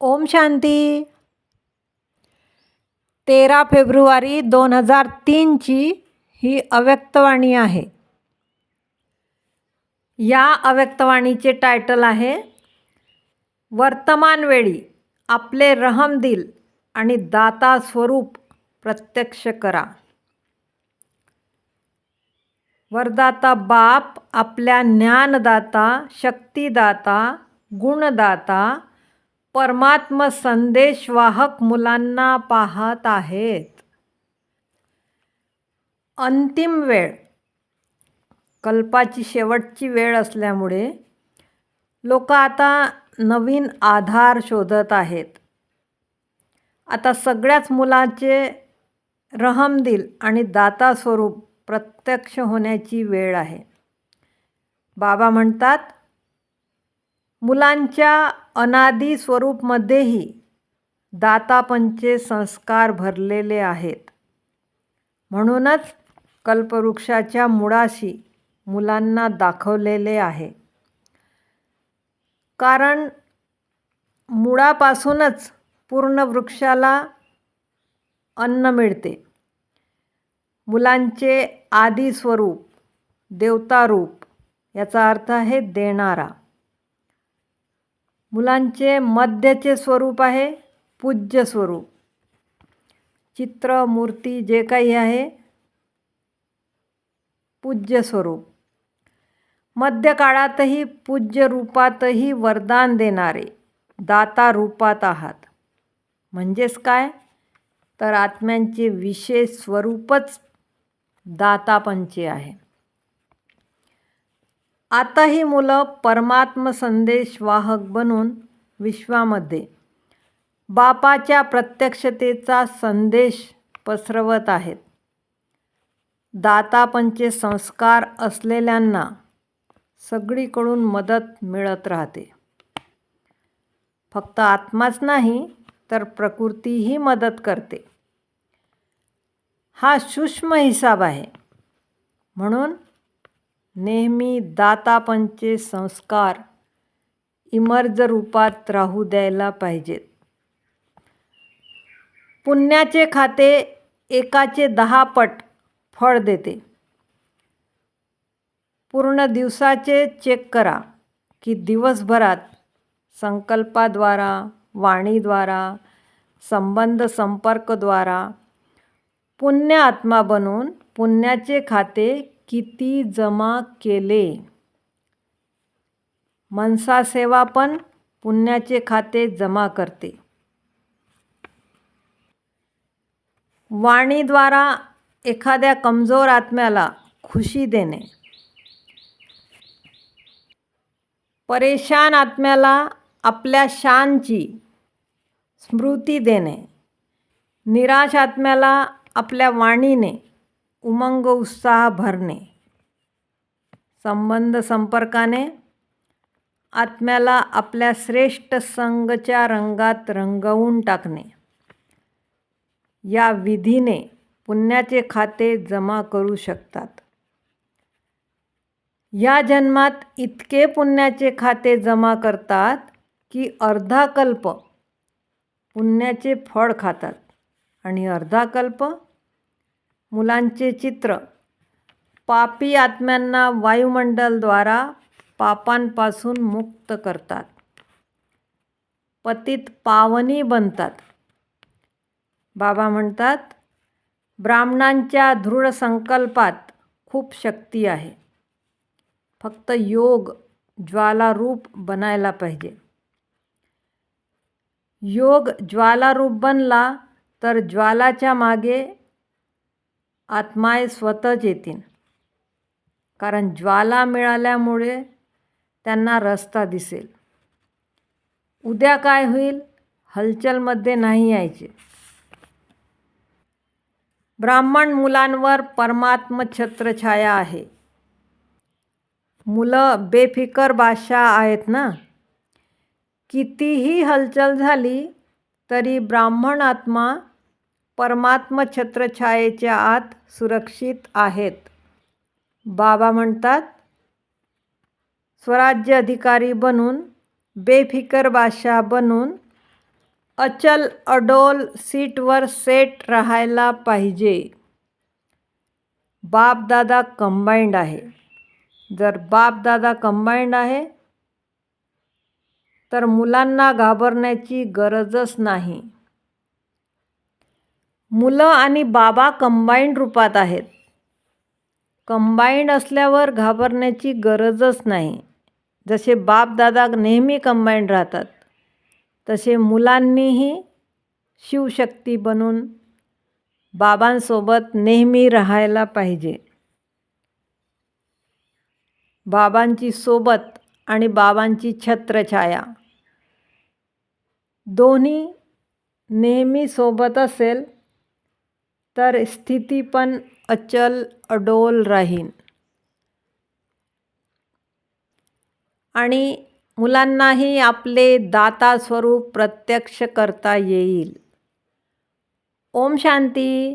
ओम शांती. तेरा फेब्रुवारी दोन हजार तीनची ही अव्यक्तवाणी आहे. या अव्यक्तवाणीचे टायटल आहे वर्तमान वेळी आपले रहमदिल आणि दाता स्वरूप प्रत्यक्ष करा. वरदाता बाप आपल्या ज्ञानदाता शक्तिदाता गुणदाता परमात्म संदेशवाहक मुलांना पाहत आहेत. अंतिम वेळ. कल्पाची शेवटची वेळ असल्यामुळे लोक आता नवीन आधार शोधत आहेत. आता सगळ्याच मुलाचे रहमदिल आणि दाता स्वरूप प्रत्यक्ष होण्याची वेळ आहे. बाबा म्हणतात मुलांच्या अनादी स्वरूपमध्येही दातापंचे संस्कार भरलेले आहेत. म्हणूनच कल्पवृक्षाच्या मुळाशी मुलांना दाखवलेले आहे. कारण मुळापासूनच पूर्ण वृक्षाला अन्न मिळते. मुलांचे आदिस्वरूप देवतारूप याचा अर्थ आहे देणारा. मुलांचे मध्यचे स्वरूप आहे पूज्य स्वरूप. चित्र मूर्ती जे काही आहे पूज्य स्वरूप. मध्यकाळातही पूज्य रूपातही वरदान देणारे दाता रूपात आहात. म्हणजेच काय? तर आत्म्यांचे विशेष स्वरूपच दातापंचे आहे. आता ही मुलं परमात्म संदेश वाहक बनून विश्वामध्ये बापाच्या प्रत्यक्षतेचा संदेश पसरवत आहेत. दातापंचे संस्कार असलेल्यांना सगळीकडून मदत मिळत राहते. फक्त आत्माच नाही तर प्रकृतीही मदत करते. हा सूक्ष्म हिसाब आहे. म्हणून नेहमी दातापंचे संस्कार इमर्ज रूपात राहू द्यायला पाहिजेत. पुण्याचे खाते एकाचे दहा पट फळ देते. पूर्ण दिवसाचे चेक करा की दिवसभरात संकल्पाद्वारा वाणीद्वारा संबंध संपर्कद्वारा पुण्य आत्मा बनून पुण्याचे खाते किती जमा केले? मनसा सेवा पण पुण्याचे खाते जमा करते. वाणीद्वारा एखाद्या कमजोर आत्म्याला खुशी देणे. परेशान आत्म्याला आपल्या शानची स्मृती देणे. निराश आत्म्याला आपल्या वाणीने उमंग उत्साह भरणे. संबंध संपर्काने आत्म्याला आपल्या श्रेष्ठ संघच्या रंगात रंगवून टाकणे. या विधीने पुण्याचे खाते जमा करू शकतात. या जन्मात इतके पुण्याचे खाते जमा करतात की अर्धा कल्प पुण्याचे फळ खातात आणि अर्धा कल्प मुलांचे चित्र. पापी आत्म्यांना वायुमंडलद्वारा पापांपासून मुक्त करतात. पतित पावनी बनतात. बाबा म्हणतात ब्राह्मणांच्या दृढ संकल्पात खूप शक्ती आहे. फक्त योग ज्वालारूप बनायला पाहिजे. योग ज्वालारूप बनला तर ज्वालाच्या मागे आत्माय स्वतःच येतील कारण ज्वाला मिळाल्यामुळे त्यांना रस्ता दिसेल. उद्या काय होईल? हलचलमध्ये नाही यायचे. ब्राह्मण मुलांवर परमात्म छत्रछाया आहे. मुलं बेफिकर बादशाह आहेत ना? कितीही हलचल झाली तरी ब्राह्मण आत्मा परमात्म छत्रछायेच्या आत सुरक्षित आहेत. बाबा म्हणतात स्वराज्य अधिकारी बनून बेफिकर बादशाह बनून अचल अडोल सीटवर सेट राहायला पाहिजे. बापदादा कंबाईंड आहे. जर बापदादा कंबाईंड आहे तर मुलांना घाबरण्याची गरजच नाही. मुलं आणि बाबा कंबाईंड रूपात आहेत. कंबाईंड असल्यावर घाबरण्याची गरजच नाही. जसे बाप दादा नेहमी कंबाईंड राहतात तसे मुलांनीही शिवशक्ती बनून बाबांसोबत नेहमी राहायला पाहिजे. बाबांची सोबत आणि बाबांची छत्रछाया. दोन्ही नेहमी सोबत असेल तर स्थिती पण अचल अडोल राहीन. आणि मुलांनाही आपले दाता स्वरूप प्रत्यक्ष करता येईल. ओम शांती.